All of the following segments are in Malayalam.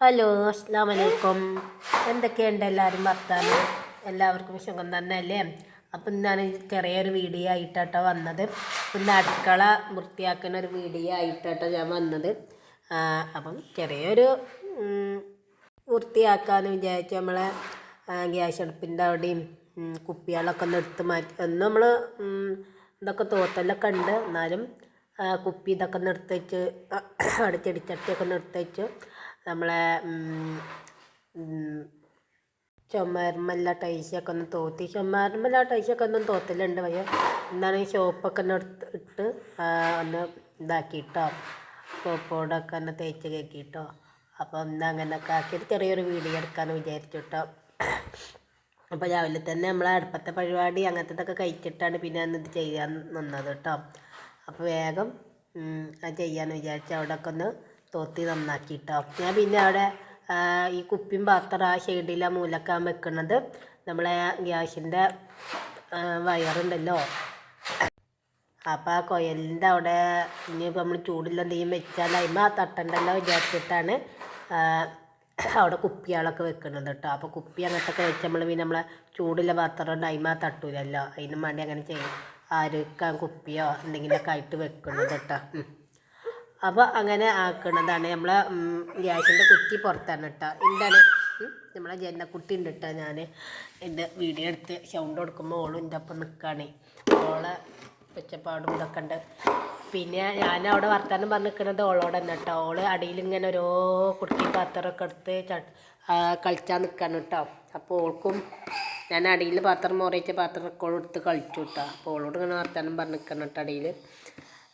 ഹലോ അസ്സാം വലൈക്കും എന്തൊക്കെയുണ്ട് എല്ലാവരും വർത്താനം? എല്ലാവർക്കും സുഖം തന്നെ അല്ലേ അപ്പം ഞാൻ ചെറിയൊരു വീഡിയോ ആയിട്ടാട്ടോ വന്നത്. ഇന്ന് അടുക്കള വൃത്തിയാക്കുന്ന ഒരു വീഡിയോ ആയിട്ടാട്ടോ ഞാൻ വന്നത്. അപ്പം ചെറിയൊരു വൃത്തിയാക്കാമെന്ന് വിചാരിച്ചു നമ്മളെ ഗ്യാസ് അടുപ്പിന്റെ അവിടെയും കുപ്പികളൊക്കെ ഒന്ന് എടുത്ത് മാറ്റി ഒന്ന് നമ്മൾ ഇതൊക്കെ തോത്തലൊക്കെ ഉണ്ട്. എന്നാലും കുപ്പി ഇതൊക്കെ നിർത്തിച്ച് അവിടെ ചെടിച്ചട്ടിയൊക്കെ വെച്ച് നമ്മളെ ചുമരുമല്ല ടൈസൊക്കെ ഒന്ന് തോത്തി. ചുമരുമല്ല ടൈസൊക്കെ ഒന്നും തോത്തലുണ്ട്. പക്ഷേ എന്താണ് ഷോപ്പൊക്കെ ഒന്ന് ഇട്ട് ഒന്ന് ഇതാക്കിയിട്ടോ സോപ്പോടൊക്കെ ഒന്ന് തേച്ച് കയറ്റിയിട്ടോ അപ്പോൾ ഒന്ന് അങ്ങനെയൊക്കെ ആക്കിയിട്ട് ചെറിയൊരു വീഡിയോ എടുക്കാമെന്ന് വിചാരിച്ചു കേട്ടോ അപ്പോൾ രാവിലെ തന്നെ നമ്മൾ അടുപ്പത്തെ പരിപാടി അങ്ങനത്തതൊക്കെ കഴിച്ചിട്ടാണ് പിന്നെ അന്ന് ഇത് ചെയ്യാൻ നിന്നത് കേട്ടോ അപ്പോൾ വേഗം അത് ചെയ്യാമെന്ന് വിചാരിച്ചു അവിടെയൊക്കെ ഒന്ന് തോത്തി നന്നാക്കിയിട്ടോ ഞാൻ പിന്നെ അവിടെ ഈ കുപ്പിയും പാത്രം ആ മൂലക്കാൻ വെക്കുന്നത് നമ്മളെ ഗ്യാസിന്റെ വയറുണ്ടല്ലോ. അപ്പോൾ ആ കൊയലിന്റെ അവിടെ ഇനിയിപ്പോൾ നമ്മൾ ചൂടില്ല എന്തെങ്കിലും വെച്ചാൽ അതിമ തട്ടണ്ടല്ലോ വിചാരിച്ചിട്ടാണ് അവിടെ കുപ്പികളൊക്കെ വെക്കുന്നത് കേട്ടോ. അപ്പോൾ കുപ്പി അങ്ങനത്തൊക്കെ വെച്ച് നമ്മൾ പിന്നെ നമ്മളെ ചൂടില്ല പാത്രം അതിമ തട്ടൂലല്ലോ. അതിനും വേണ്ടി അങ്ങനെ ചെയ്യും ആരൊക്കെ കുപ്പിയോ എന്തെങ്കിലുമൊക്കെ ആയിട്ട് വെക്കുന്നത് കേട്ടോ. അപ്പോൾ അങ്ങനെ ആക്കണതാണ്. നമ്മളെ ഗ്യാസിന്റെ കുറ്റി പുറത്താണ് കേട്ടോ. എന്താണ്? നമ്മളെ ജനക്കുട്ടി ഉണ്ട് കേട്ടോ ഞാൻ എന്റെ വീഡിയോ എടുത്ത് സൗണ്ട് കൊടുക്കുമ്പോൾ ഓളും എന്റെ ഒപ്പം നിൽക്കുകയാണ് ഓളെ ഒച്ചപ്പാടും ഇതൊക്കെ ഉണ്ട്. പിന്നെ ഞാൻ അവിടെ വർത്താനം പറഞ്ഞ് നിൽക്കുന്നത് ഓളോട് തന്നെ കേട്ടോ. ഓൾ അടിയിൽ ഇങ്ങനെ ഓരോ കുട്ടി പാത്രമൊക്കെ എടുത്ത് കളിച്ചാൽ നിൽക്കാണ് കേട്ടോ. അപ്പോൾ ഓൾക്കും ഞാൻ അടിയിൽ പാത്രം മോറിയിച്ച പാത്രം ഒക്കെ എടുത്ത് കളിച്ചു കേട്ടോ. അപ്പോൾ ഓളോട് ഇങ്ങനെ വർത്താനം പറഞ്ഞ് നിൽക്കണം കേട്ടോ അടിയിൽ.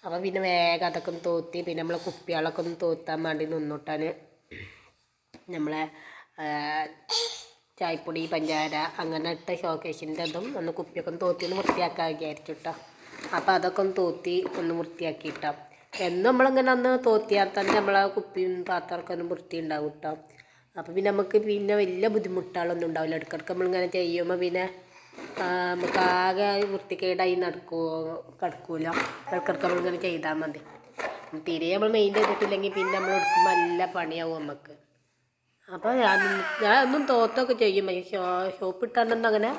അപ്പോൾ പിന്നെ വേഗം അതൊക്കെ ഒന്ന് തോത്തി പിന്നെ നമ്മളെ കുപ്പികളൊക്കെ ഒന്ന് തോത്താൻ വേണ്ടി നിന്നിട്ടാൻ നമ്മളെ ചായപ്പൊടി പഞ്ചാര അങ്ങനെ ഇട്ട ഷോക്കേസിന്റെ ഇതും ഒന്ന് കുപ്പിയൊക്കെ ഒന്ന് തോത്തി ഒന്ന് വൃത്തിയാക്കാൻ വിചാരിച്ചു കേട്ടോ അപ്പോൾ അതൊക്കെ ഒന്ന് തോത്തി ഒന്ന് വൃത്തിയാക്കി ഇട്ടോ എന്നും നമ്മളിങ്ങനെ ഒന്ന് തോത്തിയാൽ തന്നെ നമ്മളെ കുപ്പിയും പാത്രമൊക്കെ ഒന്ന് വൃത്തി ഉണ്ടാവും കേട്ടോ അപ്പോൾ പിന്നെ നമുക്ക് പിന്നെ വലിയ ബുദ്ധിമുട്ടുകളൊന്നും ഉണ്ടാവില്ല. ഇടയ്ക്കിടയ്ക്ക് നമ്മളിങ്ങനെ ചെയ്യുമ്പോൾ പിന്നെ നമുക്ക് ആകെ വൃത്തിക്കേടായി നടക്കുമോ കിടക്കൂല. ഇടക്കിടക്ക് നമ്മളിങ്ങനെ ചെയ്താൽ മതി. തീരെ നമ്മൾ മെയിൻ ചെയ്തിട്ടില്ലെങ്കിൽ പിന്നെ നമ്മൾ എടുക്കുമ്പോൾ നല്ല പണിയാവും നമുക്ക് അപ്പോൾ ഞാൻ ഞാൻ ഒന്നും തോത്തൊക്കെ ചെയ്യും. പക്ഷേ ഷോപ്പ് ഇട്ടാണ്ടൊന്നും അങ്ങനെ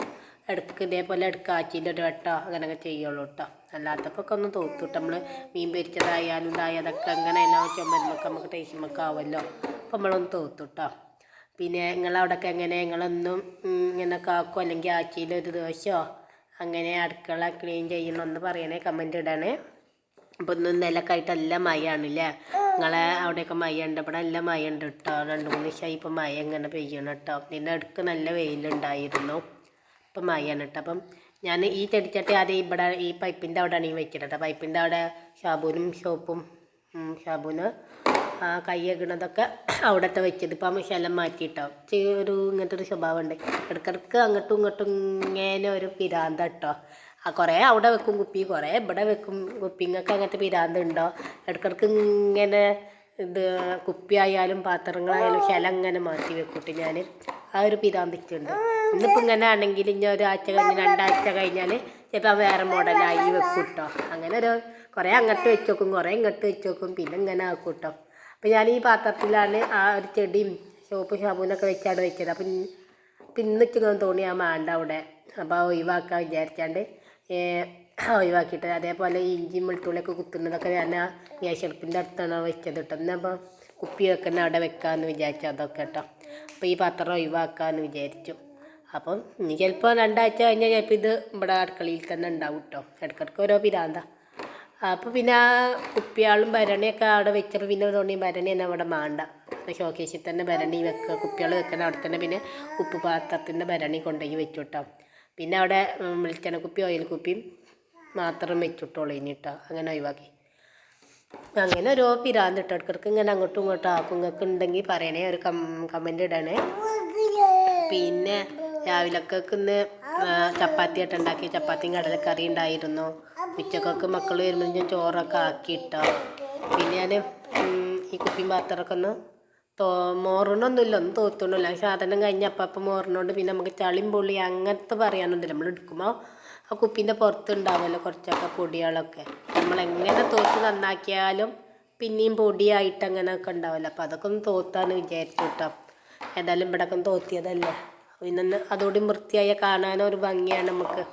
എടുക്കുക ഇതേപോലെ എടുക്കുക ആച്ചിന്റെ ഒരു വട്ടോ അങ്ങനെയൊക്കെ ചെയ്യുള്ളൂ കേട്ടോ അല്ലാത്തപ്പോൾ ഒക്കെ ഒന്ന് കേട്ടോ നമ്മൾ മീൻ പൊരിച്ചതായാലും ഇതായതൊക്കെ അങ്ങനെ എല്ലാം ചുമരുമൊക്കെ നമുക്ക് ടേസ്റ്റുമൊക്കെ ആവുമല്ലോ അപ്പോൾ നമ്മളൊന്ന് തോത്തു കേട്ടോ പിന്നെ നിങ്ങളവിടെയൊക്കെ എങ്ങനെ? നിങ്ങളൊന്നും ഇങ്ങനെ കാക്കോ അല്ലെങ്കിൽ ആഴ്ചയിൽ ഒരു ദിവസമോ അങ്ങനെ അടുക്കള ക്ലീൻ ചെയ്യണമെന്ന് പറയണേ കമന്റ് ഇടണേ. അപ്പോൾ ഒന്നും ഇന്നലൊക്കെ നല്ല മഴയാണല്ലേ? നിങ്ങളെ അവിടെയൊക്കെ മഴ ഉണ്ട് ഇവിടെ എല്ലാം മഴ ഉണ്ട് കേട്ടോ. രണ്ട് മൂന്ന് ദിവസമായി ഇപ്പം മഴ ഇങ്ങനെ പെയ്യണം കേട്ടോ. പിന്നെ അടുക്ക് നല്ല വെയിലുണ്ടായിരുന്നു. ഇപ്പം മഴയാണ് കേട്ടോ. അപ്പം ഞാൻ ഈ ചെടിച്ചട്ടി ആദ്യം ഇവിടെ ഈ പൈപ്പിന്റെ അവിടെയാണ് ഈ വെച്ചിട്ട് പൈപ്പിന്റെ അവിടെ ഷാബൂനും ഷോപ്പും ഷാബൂന് ആ കയ്യകണതൊക്കെ അവിടത്തെ വെച്ചത്. ഇപ്പം ശലം മാറ്റിയിട്ടാവും ഇച്ചിരി ഒരു ഇങ്ങനത്തെ ഒരു സ്വഭാവം ഉണ്ട് ഇടക്കിടക്ക് അങ്ങോട്ടും ഇങ്ങോട്ടും ഇങ്ങനെ ഒരു പിരാന്ത കേട്ടോ. ആ കുറേ അവിടെ വെക്കും കുപ്പി കുറേ ഇവിടെ വെക്കും കുപ്പി. നിങ്ങൾക്ക് അങ്ങനത്തെ പിരാന്ത ഉണ്ടോ? ഇടക്കിടക്ക് ഇങ്ങനെ ഇത് കുപ്പിയായാലും പാത്രങ്ങളായാലും ശലം ഇങ്ങനെ മാറ്റി വെക്കൂട്ട് ഞാൻ ആ ഒരു പിരാന്തിച്ചുണ്ട് ഇന്നിപ്പോൾ ഇങ്ങനെ ആണെങ്കിൽ ഇനി ഒരാഴ്ച കഴിഞ്ഞ് രണ്ടാഴ്ച കഴിഞ്ഞാൽ ചിലപ്പോൾ വേറെ മോഡലായി വെക്കും കേട്ടോ അങ്ങനെ ഒരു കുറേ അങ്ങോട്ട് വെച്ച് നോക്കും കുറേ ഇങ്ങോട്ട് വെച്ച് നോക്കും പിന്നെ ഇങ്ങനെ ആക്കൂട്ടോ കേട്ടോ. അപ്പോൾ ഞാൻ ഈ പാത്രത്തിലാണ് ആ ഒരു ചെടിയും സോപ്പ് ഷാമ്പൂനൊക്കെ വെച്ചാണ് വെച്ചത്. അപ്പം അപ്പം ഇന്ന് തോന്നി ആ മാണ്ട അവിടെ. അപ്പോൾ ഒഴിവാക്കാൻ വിചാരിച്ചാണ്ട് ഒഴിവാക്കിയിട്ട് അതേപോലെ ഇഞ്ചി വെളുത്തുള്ളിയൊക്കെ കുത്തുന്നതൊക്കെ ഞാൻ ആ ഗ്യാസ് അടുപ്പിന്റെ അടുത്താണ് വെച്ചത് കേട്ടോ എന്നപ്പോൾ കുപ്പി വെക്കുന്ന അവിടെ വെക്കാമെന്ന് വിചാരിച്ചു അതൊക്കെ കേട്ടോ അപ്പോൾ ഈ പാത്രം ഒഴിവാക്കാമെന്ന് വിചാരിച്ചു. അപ്പം ഇനി ചിലപ്പോൾ രണ്ടാഴ്ച കഴിഞ്ഞാൽ ചിലപ്പോൾ ഇത് ഇവിടെ അടുക്കളയിൽ തന്നെ ഉണ്ടാവും കേട്ടോ ഇടയ്ക്കിടയ്ക്ക് ഓരോ പിരാന്ത. അപ്പോൾ പിന്നെ ആ കുപ്പിയാളും ഭരണിയൊക്കെ അവിടെ വെച്ചപ്പോൾ പിന്നെ തോന്നി ഭരണി തന്നെ അവിടെ മാണ്ട. ഷോക്കേസിൽ തന്നെ ഭരണി വെക്കുക കുപ്പികൾ വെക്കുന്ന അവിടെ തന്നെ പിന്നെ ഉപ്പ് പാത്രത്തിന്റെ ഭരണി കൊണ്ടുപോയി വെച്ചു കേട്ടോ പിന്നെ അവിടെ വെളിച്ചെണ്ണ കുപ്പി ഓയിൽ കുപ്പിയും മാത്രം വെച്ചിട്ടോളൂ ഇനിട്ടോ അങ്ങനെ ഒഴിവാക്കി. അങ്ങനെ ഓരോ പിരാന്ത് ഇട്ടോ ഇടക്കിടക്ക് ഇങ്ങനെ അങ്ങോട്ടും ഇങ്ങോട്ടും ആക്കും. നിങ്ങൾക്ക് ഉണ്ടെങ്കിൽ പറയണേ ഒരു കം കമന്റ് ഇടണേ. പിന്നെ രാവിലക്കൊക്കെ ഇന്ന് ചപ്പാത്തി ആയിട്ട് ഉണ്ടാക്കി ചപ്പാത്തിയും കടലക്കറി ഉണ്ടായിരുന്നു. ഉച്ചക്കൊക്കെ മക്കൾ വരുമ്പോൾ ഞാൻ ചോറൊക്കെ ആക്കിയിട്ടോ. പിന്നെ ഞാൻ ഈ കുപ്പിയും പാത്രമൊക്കെ ഒന്ന് തോ മോറണമൊന്നുമില്ല ഒന്നും തോത്തണില്ല സാധനം കഴിഞ്ഞ അപ്പം അപ്പം മോറണോണ്ട് പിന്നെ നമുക്ക് ചളിയും പൊള്ളി അങ്ങനത്തെ പറയാനൊന്നുമില്ല. നമ്മൾ എടുക്കുമ്പോൾ ആ കുപ്പീന്റെ പുറത്ത് ഉണ്ടാവുമല്ലോ കുറച്ചൊക്കെ പൊടികളൊക്കെ. നമ്മൾ എങ്ങനെ തോത്ത് നന്നാക്കിയാലും പിന്നെയും പൊടിയായിട്ട് അങ്ങനെയൊക്കെ ഉണ്ടാവുമല്ലോ. അപ്പോൾ അതൊക്കെ ഒന്ന് തോത്താന്ന് വിചാരിച്ചു കേട്ടോ. ഏതായാലും ഇവിടെ ഒക്കെ തോത്തിയതല്ലേ? പിന്നെ അതുകൂടി വൃത്തിയായ കാണാനൊരു ഭംഗിയാണ് നമുക്ക്.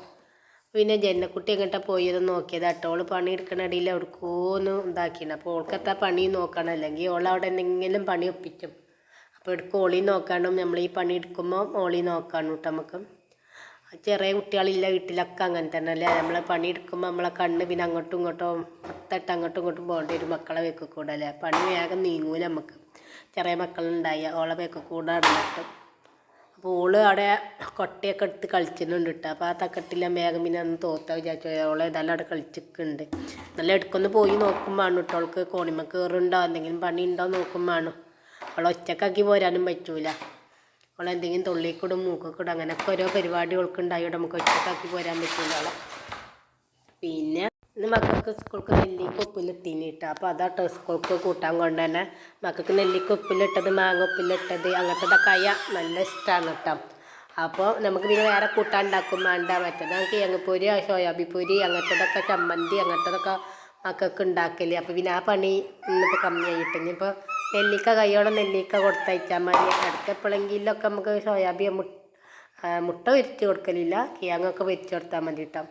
പിന്നെ ജന്നക്കുട്ടി എങ്ങോട്ടാ പോയത് നോക്കിയത്. കേട്ടോ ഓൾ പണി എടുക്കണടിയിൽ എവിടേക്കോന്ന് ഇതാക്കിയാണ്. അപ്പോൾ ഓൾക്കെത്താ പണി നോക്കണം. അല്ലെങ്കിൽ ഓൾ അവിടെ എന്തെങ്കിലും പണി ഒപ്പിക്കും. അപ്പോൾ എടുക്കും ഓളി നോക്കാണ്ടും നമ്മൾ ഈ പണി എടുക്കുമ്പോൾ ഓളി നോക്കാണ് കേട്ടോ നമുക്ക്. ചെറിയ കുട്ടികളില്ല വീട്ടിലൊക്കെ അങ്ങനെ തന്നെ അല്ലേ? നമ്മൾ പണി എടുക്കുമ്പോൾ നമ്മളെ കണ്ണ് പിന്നെ അങ്ങോട്ടും ഇങ്ങോട്ടും പത്തട്ട് അങ്ങോട്ടും ഇങ്ങോട്ടും പോകേണ്ടി ഒരു മക്കളെ വെക്ക് കൂടെ അല്ലേ? പണി വേഗം നീങ്ങൂല നമുക്ക്. ചെറിയ മക്കളുണ്ടായ ഓളെ വെക്ക് കൂടെ ഓൾ അവിടെ കൊട്ടയൊക്കെ എടുത്ത് കളിച്ചിട്ടുണ്ട് കേട്ടോ അപ്പോൾ ആ തക്കട്ടില്ല വേഗം പിന്നെ ഒന്ന് തോത്ത വിചാരിച്ചു. ഓളെ ഏതായാലും അവിടെ കളിച്ചിട്ടുണ്ട്. നല്ല എടുക്കൊന്ന് പോയി നോക്കുമ്പോഴാണ് കേട്ടോ അവൾക്ക് കോണിമ കയറുണ്ടോ? എന്തെങ്കിലും പണി ഉണ്ടോ നോക്കുമ്പോഴാണ് അവളെ ഒറ്റക്കാക്കി പോരാനും പറ്റൂല. അവളെ എന്തെങ്കിലും തൊള്ളിക്കൂടും മൂക്കക്കൂടും അങ്ങനെയൊക്കെ ഓരോ പരിപാടി അവൾക്ക് ഉണ്ടായോണ്ട് നമുക്ക് ഒറ്റക്കാക്കി പോരാൻ പറ്റൂല അവളെ. പിന്നെ ഇന്ന് മക്കൾക്ക് സ്കൂൾക്ക് നെല്ലിക്ക ഉപ്പിലിട്ടീനി കേട്ടോ അപ്പോൾ അതാട്ടോ സ്കൂൾക്ക് കൂട്ടാൻ കൊണ്ട് തന്നെ മക്കൾക്ക് നെല്ലിക്ക ഉപ്പിലിട്ടത് മാങ്ങ ഉപ്പിലിട്ടത് അങ്ങനത്തെ കയ നല്ല ഇഷ്ടമാണ് കേട്ടോ അപ്പോൾ നമുക്ക് പിന്നെ വേറെ കൂട്ടാൻ ഉണ്ടാക്കും വേണ്ട മറ്റേത് നമുക്ക് കിഴങ്ങപ്പൊരി സോയാബി പൊരി അങ്ങനത്തതൊക്കെ ചമ്മന്തി അങ്ങനത്തതൊക്കെ മക്കൾക്ക് ഉണ്ടാക്കൽ. അപ്പോൾ പിന്നെ ആ പണി ഇന്നിപ്പോൾ കമ്മിയായിട്ട്. ഇനിയിപ്പോൾ നെല്ലിക്ക കൈയോടെ നെല്ലിക്ക കൊടുത്തയച്ചാൽ മതി. ഇടയ്ക്ക് എപ്പോഴെങ്കിലൊക്കെ നമുക്ക് സോയാബി മുട്ട മുട്ട പൊരിച്ച് കൊടുക്കലില്ല. കിഴങ്ങൊക്കെ പൊരിച്ച് കൊടുത്താൽ മതി കേട്ടോ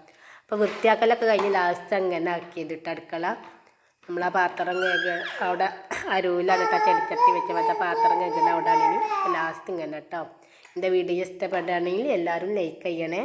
അപ്പോൾ വൃത്തിയാക്കലൊക്കെ കഴിഞ്ഞ് ലാസ്റ്റ് അങ്ങനെ ആക്കിയത് അടുക്കള. നമ്മൾ ആ പാത്രം അവിടെ അരുവിലാണ് കേട്ടോ ചെടിച്ചട്ടി വെച്ച മറ്റേ പാത്രം കഴുകുന്ന അവിടെ ആണെങ്കിൽ ലാസ്റ്റ് ഇങ്ങനെ കേട്ടോ എന്റെ വീഡിയോ ഇഷ്ടപ്പെടുകയാണെങ്കിൽ എല്ലാവരും ലൈക്ക് ചെയ്യണേ.